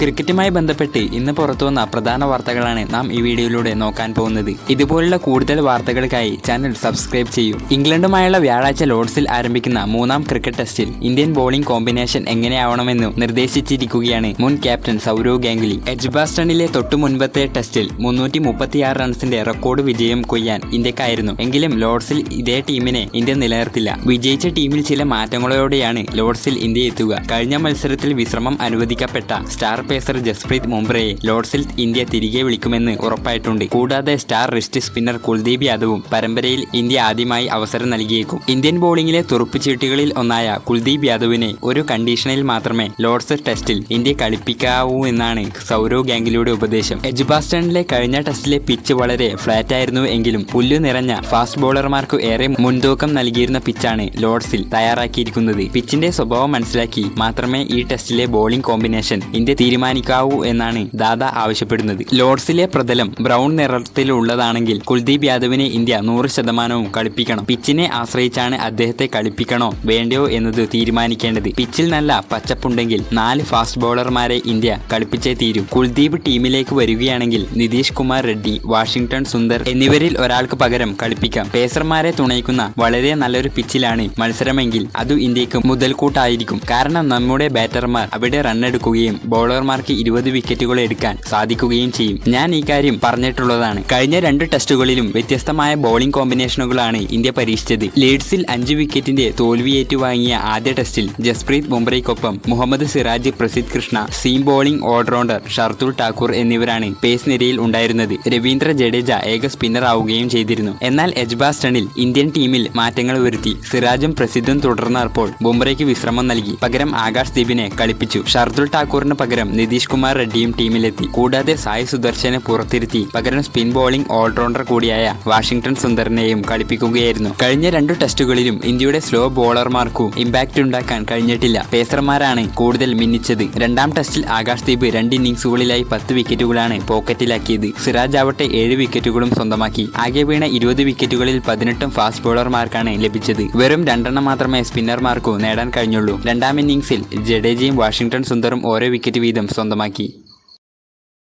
ക്രിക്കറ്റുമായി ബന്ധപ്പെട്ട് ഇന്ന് പുറത്തുവന്ന പ്രധാന വാർത്തകളാണ് നാം ഈ വീഡിയോയിലൂടെ നോക്കാൻ പോകുന്നത്. ഇതുപോലുള്ള കൂടുതൽ വാർത്തകൾക്കായി ചാനൽ സബ്സ്ക്രൈബ് ചെയ്യൂ. ഇംഗ്ലണ്ടുമായുള്ള വ്യാഴാഴ്ച ലോഡ്സിൽ ആരംഭിക്കുന്ന മൂന്നാം ക്രിക്കറ്റ് ടെസ്റ്റിൽ ഇന്ത്യൻ ബോളിംഗ് കോമ്പിനേഷൻ എങ്ങനെയാവണമെന്ന് നിർദ്ദേശിച്ചിരിക്കുകയാണ് മുൻ ക്യാപ്റ്റൻ സൗരവ് ഗാംഗുലി. എജ്ബാസ്റ്റണിലെ തൊട്ടു മുൻപത്തെ ടെസ്റ്റിൽ മുന്നൂറ്റി മുപ്പത്തിയാറ് റൺസിന്റെ റെക്കോർഡ് വിജയം കൊയ്യാൻ ഇന്ത്യക്കായിരുന്നു. എങ്കിലും ലോഡ്സിൽ ഇതേ ടീമിനെ ഇന്ത്യ നിലനിർത്തില്ല. വിജയിച്ച ടീമിൽ ചില മാറ്റങ്ങളോടെയാണ് ലോഡ്സിൽ ഇന്ത്യ എത്തുക കഴിഞ്ഞ മത്സരത്തിൽ വിശ്രമം അനുവദിക്കപ്പെട്ട സ്റ്റാർ പേസർ ജസ്പ്രീത് മുംബ്രയെ ലോർഡ്സിൽ ഇന്ത്യ തിരികെ വിളിക്കുമെന്ന് ഉറപ്പായിട്ടുണ്ട്. കൂടാതെ സ്റ്റാർ റിസ്റ്റ് സ്പിന്നർ കുൽദീപ് യാദവും പരമ്പരയിൽ ഇന്ത്യ ആദ്യമായി അവസരം നൽകിയേക്കും. ഇന്ത്യൻ ബോളിംഗിലെ തുറുപ്പുചീട്ടുകളിൽ ഒന്നായ കുൽദീപ് യാദവിനെ ഒരു കണ്ടീഷനിൽ മാത്രമേ ലോർഡ്സ് ടെസ്റ്റിൽ ഇന്ത്യ കളിപ്പിക്കാവൂ എന്നാണ് സൗരവ് ഗാംഗിലിയുടെ ഉപദേശം. എജുബാസ്റ്റണിലെ കഴിഞ്ഞ ടെസ്റ്റിലെ പിച്ച് വളരെ ഫ്ലാറ്റ് ആയിരുന്നു എങ്കിലും പുല്ലു നിറഞ്ഞ ഫാസ്റ്റ് ബോളർമാർക്ക് ഏറെ മുൻതൂക്കം നൽകിയിരുന്ന പിച്ചാണ് ലോർഡ്സിൽ തയ്യാറാക്കിയിരിക്കുന്നത്. പിച്ചിന്റെ സ്വഭാവം മനസ്സിലാക്കി മാത്രമേ ഈ ടെസ്റ്റിലെ ബോളിംഗ് കോമ്പിനേഷൻ ഇന്ത്യ തീരുമാനിക്കാവൂ എന്നാണ് ദാദ ആവശ്യപ്പെടുന്നത്. ലോർഡ്സിലെ പ്രതലം ബ്രൗൺ നിറത്തിലുള്ളതാണെങ്കിൽ കുൽദീപ് യാദവിനെ ഇന്ത്യ നൂറ് ശതമാനവും കളിപ്പിക്കണം. പിച്ചിനെ ആശ്രയിച്ചാണ് അദ്ദേഹത്തെ കളിപ്പിക്കണോ വേണ്ടയോ എന്നത് തീരുമാനിക്കേണ്ടത്. പിച്ചിൽ നല്ല പച്ചപ്പുണ്ടെങ്കിൽ നാല് ഫാസ്റ്റ് ബോളർമാരെ ഇന്ത്യ കളിപ്പിച്ചേ തീരും. കുൽദീപ് ടീമിലേക്ക് വരികയാണെങ്കിൽ നിതീഷ് കുമാർ റെഡ്ഡി വാഷിംഗ്ടൺ സുന്ദർ എന്നിവരിൽ ഒരാൾക്ക് പകരം കളിപ്പിക്കാം. പേസർമാരെ തുണയ്ക്കുന്ന വളരെ നല്ലൊരു പിച്ചിലാണ് മത്സരമെങ്കിൽ അത് ഇന്ത്യയ്ക്ക് മുതൽക്കൂട്ടായിരിക്കും. കാരണം നമ്മുടെ ബാറ്റർമാർ അവിടെ റണ്ണെടുക്കുകയും ബോളർമാർക്ക് ഇരുപത് വിക്കറ്റുകൾ എടുക്കാൻ സാധിക്കുകയും ചെയ്യും. ഞാൻ ഈ കാര്യം പറഞ്ഞിട്ടുള്ളതാണ്. കഴിഞ്ഞ രണ്ട് ടെസ്റ്റുകളിലും വ്യത്യസ്തമായ ബോളിംഗ് കോമ്പിനേഷനുകളാണ് ഇന്ത്യ പരീക്ഷിച്ചത്. ലീഡ്സിൽ അഞ്ച് വിക്കറ്റിന്റെ തോൽവി ഏറ്റുവാങ്ങിയ ആദ്യ ടെസ്റ്റിൽ Jasprit ബുംറയ്ക്കൊപ്പം Mohammed Siraj Prasidh Krishna seam bowling allrounder Shardul Thakur എന്നിവരാണ് പേസ് നിരയിൽ ഉണ്ടായിരുന്നത്. രവീന്ദ്ര ജഡേജ ഏക സ്പിന്നർ ആവുകയും ചെയ്തിരുന്നു. എന്നാൽ എജ്ബാസ്റ്റണിൽ ഇന്ത്യൻ ടീമിൽ മാറ്റങ്ങൾ വരുത്തി. സിറാജും പ്രസിദ്ധും തുടർന്നപ്പോൾ ബുംറയ്ക്ക് വിശ്രമം നൽകി. പകരം ആകാശ് ദീപിനെ കളിപ്പിച്ചു. ഷർദുൽ ഠാക്കൂറിന് പകരം നിതീഷ് കുമാർ റെഡ്ഡിയും ടീമിലെത്തി. കൂടാതെ സായ് സുദർശനെ പുറത്തിരുത്തി. പകരം സ്പിൻ ബോളിംഗ് ഓൾറൗണ്ടർ കൂടിയായ വാഷിംഗ്ടൺ സുന്ദറിനെയും കളിപ്പിക്കുകയായിരുന്നു. കഴിഞ്ഞ രണ്ടു ടെസ്റ്റുകളിലും ഇന്ത്യയുടെ സ്ലോ ബോളർമാർക്കു ഇമ്പാക്റ്റ് ഉണ്ടാക്കാൻ കഴിഞ്ഞിട്ടില്ല. പേസർമാരാണ് കൂടുതൽ മിന്നിച്ചത്. രണ്ടാം ടെസ്റ്റിൽ ആകാശ് ദീപ് രണ്ട് ഇന്നിംഗ്സുകളിലായി പത്ത് വിക്കറ്റുകളാണ് പോക്കറ്റിലാക്കിയത്. സിറാജ് ആവട്ടെ ഏഴ് വിക്കറ്റുകളും സ്വന്തമാക്കി. ആകെ വീണ ഇരുപത് വിക്കറ്റുകളിൽ പതിനെട്ടും ഫാസ്റ്റ് ബോളർമാർക്കാണ് ലഭിച്ചത്. വെറും രണ്ടെണ്ണം മാത്രമേ സ്പിന്നർമാർക്കു നേടാൻ കഴിഞ്ഞുള്ളൂ. രണ്ടാം ഇന്നിംഗ്സിൽ ജഡേജയും വാഷിംഗ്ടൺ സുന്ദറും ഓരോ വിക്കറ്റ് വീതം സ്വന്തമാക്കി.